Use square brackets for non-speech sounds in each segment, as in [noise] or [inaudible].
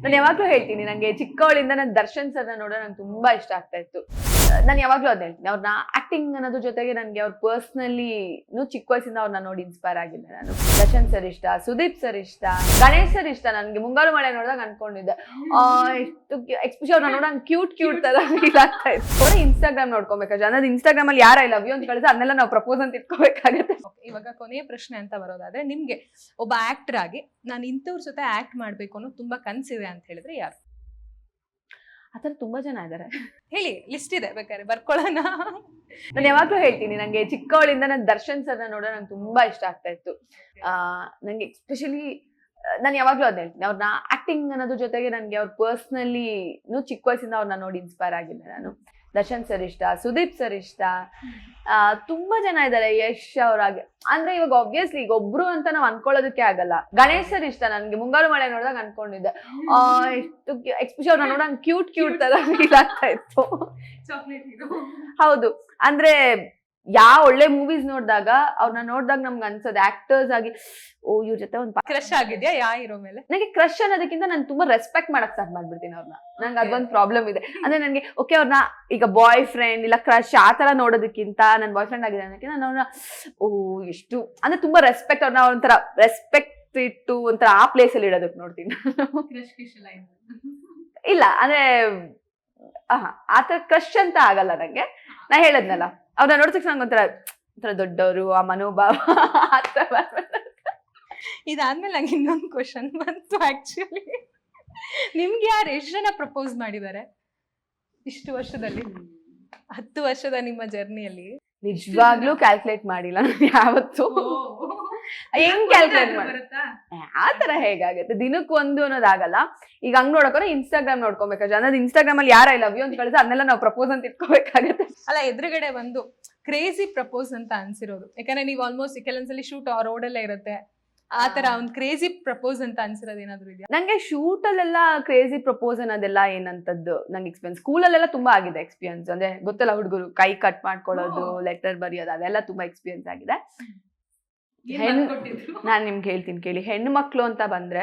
ನಾನು ಯಾವಾಗ್ಲೂ ಹೇಳ್ತೀನಿ ನಂಗೆ ಚಿಕ್ಕವಳಿಂದ ನನ್ನ ದರ್ಶನ್ ಸರ್ನ ನೋಡೋ ನಂಗೆ ತುಂಬಾ ಇಷ್ಟ ಆಗ್ತಾ ಇತ್ತು. ನಾನು ಯಾವಾಗ್ಲೂ ಅದೇ ಹೇಳ್ತೀನಿ. ಅವ್ರನ್ನ ಆಕ್ಟಿಂಗ್ ಅನ್ನೋದ್ರ ಜೊತೆಗೆ ನನಗೆ ಅವ್ರ ಪರ್ಸ್ನಲಿ ಚಿಕ್ಕ ವಯಸ್ಸಿಂದ ಅವ್ರನ್ನ ನೋಡಿ ಇನ್ಸ್ಪೈರ್ ಆಗಿದ್ದೆ ನಾನು. ದರ್ಶನ್ ಸರ್ ಇಷ್ಟ, ಸುದೀಪ್ ಸರ್ ಇಷ್ಟ, ಗಣೇಶ್ ಸರ್ ಇಷ್ಟ ನನಗೆ. ಮುಂಗಾರು ಮಳೆ ನೋಡಿದಾಗ ಅನ್ಕೊಂಡಿದ್ದೆ. ಎಷ್ಟು ಎಕ್ಸ್ಪೆಷಲಿ ಅವ್ರನ್ನ ನೋಡಂಗ್ ಕ್ಯೂಟ್ ಕ್ಯೂಟ್ ತರ ಫೀಲ್ ಆಗ್ತಾ ಇತ್ತು. ಇನ್ಸ್ಟಾಗ್ರಾಮ್ ನೋಡ್ಕೊಬೇಕಾದ್ರೆ ಅನ್ನೋದು ಇನ್ಸ್ಟಾಗ್ರಾಮ್ ಅಲ್ಲಿ ಯಾರ ಲವ್ ಯು ಅಂತ ಕಳಿಸ ಅದನ್ನೆಲ್ಲ ನಾವು ಪ್ರಪೋಸ್ ಅಂತ ಇಟ್ಕೋಬೇಕಾಗತ್ತೆ. ಇವಾಗ ಕೊನೆಯ ಪ್ರಶ್ನೆ ಅಂತ ಬರೋದಾದ್ರೆ, ನಿಮ್ಗೆ ಒಬ್ಬ ಆಕ್ಟರ್ ಆಗಿ ನಾನು ಇಂಥವ್ರ ಜೊತೆ ಆಕ್ಟ್ ಮಾಡಬೇಕು ಅನ್ನೋ ತುಂಬಾ ಕನ್ಸಿದೆ ಅಂತ ಹೇಳಿದ್ರೆ ಯಾರು? ಆತರ ತುಂಬಾ ಜನ ಇದ್ದಾರೆ ಹೇಳಿ ಲಿಸ್ಟ್ ಇದೆ ಬೇಕಾದ್ರೆ ಬರ್ಕೊಳ್ಳೋಣ. ನಾನು ಯಾವಾಗ್ಲೂ ಹೇಳ್ತೀನಿ ನಂಗೆ ಚಿಕ್ಕವಳಿಂದ ನನ್ನ ದರ್ಶನ್ ಸರ್ನ ನೋಡೋ ನಂಗೆ ತುಂಬಾ ಇಷ್ಟ ಆಗ್ತಾ ಇತ್ತು. ಆ ನಂಗೆ ಎಕ್ಸ್ಪೆಷಲಿ ನಾನು ಯಾವಾಗ್ಲೂ ಅದ್ ಹೇಳ್ತೀನಿ ಅವ್ರನ್ನ ಆಕ್ಟಿಂಗ್ ಅನ್ನೋದ್ರ ಜೊತೆಗೆ ನನಗೆ ಅವ್ರ ಪರ್ಸ್ನಲಿ ಚಿಕ್ಕ ವಯಸ್ಸಿಂದ ಅವ್ರನ್ನ ನೋಡಿ ಇನ್ಸ್ಪೈರ್ ಆಗಿದ್ದೆ ನಾನು. ದರ್ಶನ್ ಸರ್ ಇಷ್ಟ ಸುದೀಪ್ ಸರ್ ಇಷ್ಟ. ತುಂಬಾ ಜನ ಇದ್ದಾರೆ ಯಶ್ ಅವ್ರಾಗೆ. ಅಂದ್ರೆ ಇವಾಗ ಆಬ್ವಿಯಸ್ಲಿ ಈಗ ಒಬ್ರು ಅಂತ ನಾವು ಅನ್ಕೊಳ್ಳೋದಕ್ಕೆ ಆಗಲ್ಲ. ಗಣೇಶ್ ಸರ್ ಇಷ್ಟ ನನ್ಗೆ ಮುಂಗಾರು ಮಳೆ ನೋಡಿದಾಗ ಅನ್ಕೊಂಡಿದ್ದೆ. ಆ ಎಷ್ಟು ಎಕ್ಸ್ಪೆಷಲ್ ಅವ್ರನ್ನ ನೋಡಂಗ್ ಕ್ಯೂಟ್ ಕ್ಯೂಟ್ ತರ ಫೀಲ್ ಆಗ್ತಾ ಇತ್ತು. ಹೌದು. ಅಂದ್ರೆ ಯಾವ ಒಳ್ಳೆ ಮೂವೀಸ್ ನೋಡಿದಾಗ ಅವ್ರನ್ನ ನೋಡಿದಾಗ ನಮ್ಗೆ ಅನ್ಸೋದು. ಆಕ್ಟರ್ಸ್ ಆಗಿ ಓ ಇವ್ರ ಜೊತೆ ಒಂದು ಕ್ರಶ್ ಆಗಿದ್ಯಾ? ಯಾ ಇರೋ ಮೇಲೆ? ನನಗೆ ಕ್ರಶ್ ಅನ್ನೋದಕ್ಕಿಂತ ನಾನು ತುಂಬಾ ರೆಸ್ಪೆಕ್ಟ್ ಮಾಡಕ್ ಸ್ಟಾರ್ಟ್ ಮಾಡ್ಬಿಡ್ತೀನಿ ಅವ್ರನ್ನ ನಂಗೆ ಅದೊಂದು ಪ್ರಾಬ್ಲಮ್ ಇದೆ. ಅಂದ್ರೆ ನನಗೆ ಓಕೆ ಅವ್ರನ್ನ ಈಗ ಬಾಯ್ ಫ್ರೆಂಡ್ ಇಲ್ಲ ಕ್ರಶ್ ಆ ತರ ನೋಡೋದಕ್ಕಿಂತ ನನ್ನ ಬಾಯ್ ಫ್ರೆಂಡ್ ಆಗಿದೆ ಅನ್ನೋಕ್ಕಿಂತ ನಾನು ಅವ್ರನ್ನ ಓ ಎಷ್ಟು ಅಂದ್ರೆ ತುಂಬಾ ರೆಸ್ಪೆಕ್ಟ್ ಅವ್ರನ್ನ ಒಂಥರ ರೆಸ್ಪೆಕ್ಟ್ ಇಟ್ಟು ಒಂಥರ ಆ ಪ್ಲೇಸ್ ಅಲ್ಲಿ ಇಡೋದಕ್ಕೆ ನೋಡ್ತೀನಿ. ನಾನು. ಇಲ್ಲ ಅಂದ್ರೆ ಆ ಥರ ಕ್ರಶ್ ಅಂತ ಆಗಲ್ಲ ನಂಗೆ. ನಾ ಹೇಳದ್ನಲ್ಲ ಅವ್ರ ನೋಡಿದ ನಂಗೆ ಒಂಥರ ಒಂಥರ ದೊಡ್ಡವರು ಆ ಮನೋಭಾವ ಆ ಥರ. ಇದಾದ್ಮೇಲೆ ನಂಗೆ ಇನ್ನೊಂದು ಕ್ವಶನ್ ಬಂತು ಆಕ್ಚುಲಿ ನಿಮ್ಗೆ ಯಾರು ಎಷ್ಟು ಜನ ಪ್ರಪೋಸ್ ಮಾಡಿದ್ದಾರೆ ಇಷ್ಟು ವರ್ಷದಲ್ಲಿ? ಹತ್ತು ವರ್ಷದ ನಿಮ್ಮ ಜರ್ನಿಯಲ್ಲಿ ನಿಜವಾಗ್ಲೂ ಕ್ಯಾಲ್ಕುಲೇಟ್ ಮಾಡಿಲ್ಲ ನಾನು ಯಾವತ್ತು. ಹೆಂಗ್ ಕ್ಯಾಲ್ಕುಲೇಟ್ ಮಾಡುತ್ತಾ ಆ ತರ ಹೇಗಾಗುತ್ತೆ? ದಿನಕ್ಕೆ ಒಂದು ಅನ್ನೋದಾಗಲ್ಲ. ಈಗ ಹಂಗ್ ನೋಡಕೋರೆ ಇನ್ಸ್ಟಾಗ್ರಾಮ್ ನೋಡ್ಕೊಬೇಕಾದ್ರೆ ಅನ್ನೋದು ಇನ್ಸ್ಟಾಗ್ರಾಮ್ ಅಲ್ಲಿ ಯಾರ ಐ ಲವ್ ಯು ಅಂತ ಕಳಿಸ ಅದನ್ನೆಲ್ಲ ನಾವು ಪ್ರಪೋಸ್ ಅಂತ ಇಟ್ಕೋಬೇಕಾಗತ್ತೆ. ಅಲ್ಲ ಎದುರುಗಡೆ ಒಂದು ಕ್ರೇಜಿ ಪ್ರಪೋಸ್ ಅಂತ ಅನ್ಸಿರೋದು. ಯಾಕಂದ್ರೆ ನೀವು ಆಲ್ಮೋಸ್ಟ್ ಕೆಲವೊಂದ್ಸಲಿ ಶೂಟ್ ರೋಡಲ್ಲೇ ಇರುತ್ತೆ. ಆ ತರ ಒಂದು ಕ್ರೇಜಿ ಪ್ರಪೋಸ್ ಅಂತ ಅನ್ಸಿರೋದು ಏನಾದ್ರು ಇದೆಯಾ? ನಂಗೆ ಶೂಟ್ ಅಲ್ಲೆಲ್ಲ ಕ್ರೇಜಿ ಪ್ರಪೋಸ್ ಅನ್ನೋದೆಲ್ಲ ಏನಂತದ್ದು ನಂಗೆ ಎಕ್ಸ್ಪೀರಿಯನ್ಸ್ ಸ್ಕೂಲಲ್ಲೆಲ್ಲ ತುಂಬಾ ಆಗಿದೆ ಎಕ್ಸ್ಪೀರಿಯನ್ಸ್ ಅಂದ್ರೆ ಗೊತ್ತಲ್ಲ ಹುಡುಗರು ಕೈ ಕಟ್ ಮಾಡ್ಕೊಳ್ಳೋದು ಲೆಟರ್ ಬರೆಯೋದು ಅದೆಲ್ಲ ತುಂಬಾ ಎಕ್ಸ್ಪೀರಿಯನ್ಸ್ ಆಗಿದೆ. ನಾನ್ ನಿಮ್ಗೆ ಹೇಳ್ತೀನಿ ಕೇಳಿ. ಹೆಣ್ಣು ಮಕ್ಕಳು ಅಂತ ಬಂದ್ರೆ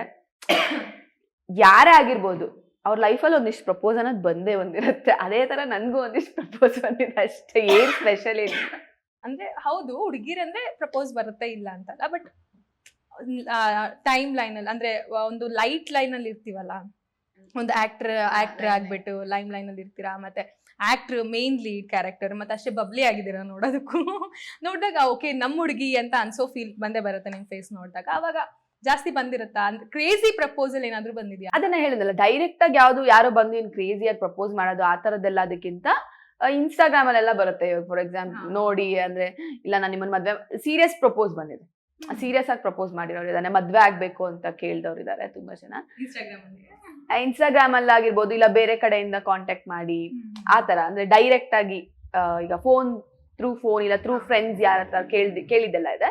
ಯಾರೇ ಆಗಿರ್ಬೋದು ಅವ್ರ ಲೈಫಲ್ಲಿ ಒಂದಿಷ್ಟು ಪ್ರಪೋಸ್ ಅನ್ನೋದು ಬಂದೇ ಒಂದಿರುತ್ತೆ. ಅದೇ ತರ ನನಗೂ ಒಂದಿಷ್ಟು ಪ್ರಪೋಸ್ ಬಂದಿದೆ ಅಷ್ಟೇ. ಏನ್ ಸ್ಪೆಷಲ್ ಇಲ್ಲ. ಅಂದ್ರೆ ಹೌದು ಹುಡುಗಿರಂದ್ರೆ ಪ್ರಪೋಸ್ ಬರುತ್ತೆ ಇಲ್ಲ ಅಂತಲ್ಲ ಬಟ್ ಟೈಮ್ ಲೈನ್ ಅಲ್ಲಿ ಅಂದ್ರೆ ಒಂದು ಲೈಟ್ ಲೈನ್ ಅಲ್ಲಿ ಇರ್ತೀವಲ್ಲ? ಒಂದು ಆಕ್ಟರ್ ಆಕ್ಟರ್ ಆಗ್ಬಿಟ್ಟು ಲೈಮ್ ಲೈನ್ ಅಲ್ಲಿ ಇರ್ತೀರಾ ಮತ್ತೆ ಆಕ್ಟರ್ ಮೇನ್ ಲೀಡ್ ಕ್ಯಾರೆಕ್ಟರ್ ಮತ್ತೆ ಅಷ್ಟೇ ಬಬ್ಲಿ ಆಗಿದ್ದೀರಾ ನೋಡೋದಕ್ಕೂ. [laughs] ನೋಡಿದಾಗ ಓಕೆ ನಮ್ಮ ಹುಡುಗಿ ಅಂತ ಅನ್ಸೋ ಫೀಲ್ ಬಂದೇ ಬರುತ್ತೆ ನಿಮ್ ಫೇಸ್ ನೋಡಿದಾಗ. ಅವಾಗ ಜಾಸ್ತಿ ಬಂದಿರುತ್ತಾ? ಅಂದ್ರೆ ಕ್ರೇಜಿ ಪ್ರಪೋಸಲ್ ಏನಾದ್ರು ಬಂದಿದ್ಯಾ? ಅದನ್ನ ಹೇಳಿದಲ್ಲ ಡೈರೆಕ್ಟ್ ಆಗಿ ಯಾವ್ದು ಯಾರೋ ಬಂದು ಇನ್ ಆಗಿ ಪ್ರಪೋಸ್ ಮಾಡೋದು ಆ ತರದ್ದೆಲ್ಲ ಅದಕ್ಕಿಂತ ಇನ್ಸ್ಟಾಗ್ರಾಮ್ ಅಲ್ಲೆಲ್ಲ ಬರುತ್ತೆ ಫಾರ್ ಎಕ್ಸಾಂಪಲ್ ನೋಡಿ ಅಂದ್ರೆ ಇಲ್ಲ ನಾನು ನಿಮ್ಮನ್ನ ಮದ್ವೆ ಸೀರಿಯಸ್ ಪ್ರಪೋಸ್ ಬಂದಿದೆ. ಸೀರಿಯಸ್ ಆಗಿ ಪ್ರಪೋಸ್ ಮಾಡಿರೋರು ಇದಾರೆ ಮದ್ವೆ ಆಗ್ಬೇಕು ಅಂತ ಕೇಳ್ದವ್ರು ಇದಾರೆ ತುಂಬಾ ಜನ. ಇನ್ಸ್ಟಾಗ್ರಾಮ್ ಅಲ್ಲಿ ಆಗಿರ್ಬೋದು ಇಲ್ಲ ಬೇರೆ ಕಡೆಯಿಂದ ಕಾಂಟ್ಯಾಕ್ಟ್ ಮಾಡಿ ಆ ತರ ಅಂದ್ರೆ ಡೈರೆಕ್ಟ್ ಆಗಿ ಈಗ ಫೋನ್ ಥ್ರೂ ಫೋನ್ ಇಲ್ಲ ಥ್ರೂ ಫ್ರೆಂಡ್ಸ್ ಯಾರ ಹತ್ರ ಕೇಳ್ದಿ ಕೇಳಿದ್ದೆಲ್ಲ ಇದೆ.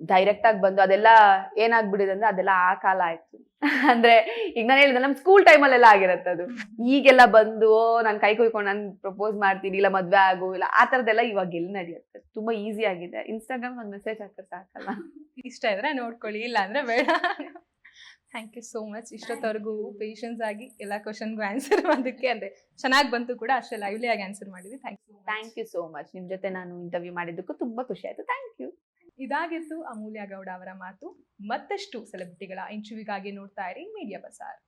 ಡೈರೆಕ್ಟ್ ಆಗಿ ಬಂದು ಅದೆಲ್ಲ ಏನಾಗ್ಬಿಡಿದೆ ಅಂದ್ರೆ ಅದೆಲ್ಲ ಆ ಕಾಲ ಆಯ್ತು. [laughs] ಅಂದ್ರೆ ಈಗ ನಾನು ಹೇಳಿದೆ ನಮ್ ಸ್ಕೂಲ್ ಟೈಮಲ್ಲೆಲ್ಲ ಆಗಿರತ್ತೆ ಅದು. ಈಗೆಲ್ಲ ಬಂದು ನಾನು ಕೈ ಕುಯ್ಕೊಂಡು ನಾನು ಪ್ರಪೋಸ್ ಮಾಡ್ತೀನಿ ಇಲ್ಲ ಮದ್ವೆ ಆಗು ಇಲ್ಲ ಆ ತರದೆಲ್ಲ ಇವಾಗ ಎಲ್ಲಿ ನಡೆಯುತ್ತೆ? ತುಂಬಾ ಈಸಿ ಆಗಿದೆ. ಇನ್ಸ್ಟಾಗ್ರಾಮ್ ಒಂದು ಮೆಸೇಜ್ ಹಾಕಿದ್ರೆ ಸಾಕಲ್ಲ. [laughs] ಇಷ್ಟ ಇದ್ರೆ ನೋಡ್ಕೊಳ್ಳಿ ಇಲ್ಲ ಅಂದ್ರೆ ಬೇಡ. [laughs] ಥ್ಯಾಂಕ್ ಯು ಸೋ ಮಚ್ ಇಷ್ಟೊತ್ತವರೆಗೂ ಪೇಷನ್ಸ್ ಆಗಿ ಎಲ್ಲ ಕ್ವಶನ್ಗೂ ಆನ್ಸರ್ ಮಾಡೋದಕ್ಕೆ [laughs] ಅಂದರೆ ಚೆನ್ನಾಗಿ ಬಂತು ಕೂಡ ಅಷ್ಟೇ ಲೈವ್ಲಿ ಆಗಿ ಆನ್ಸರ್ ಮಾಡಿದ್ವಿ. Thank you thank you so much ನಿಮ್ಮ ಜೊತೆ ನಾನು ಇಂಟರ್ವ್ಯೂ ಮಾಡಿದ್ದಕ್ಕೂ ತುಂಬ ಖುಷಿ ಆಯ್ತು. ಥ್ಯಾಂಕ್ ಯು ಇದಾಗಿತ್ತು ಅಮೂಲ್ಯ ಗೌಡ ಅವರ ಮಾತು. ಮತ್ತಷ್ಟು ಸೆಲೆಬ್ರಿಟಿಗಳ ಇಂಟರ್ವ್ಯೂಗಾಗಿ ನೋಡ್ತಾ ಇರಿ ಮೀಡಿಯಾ ಬಸಾರ್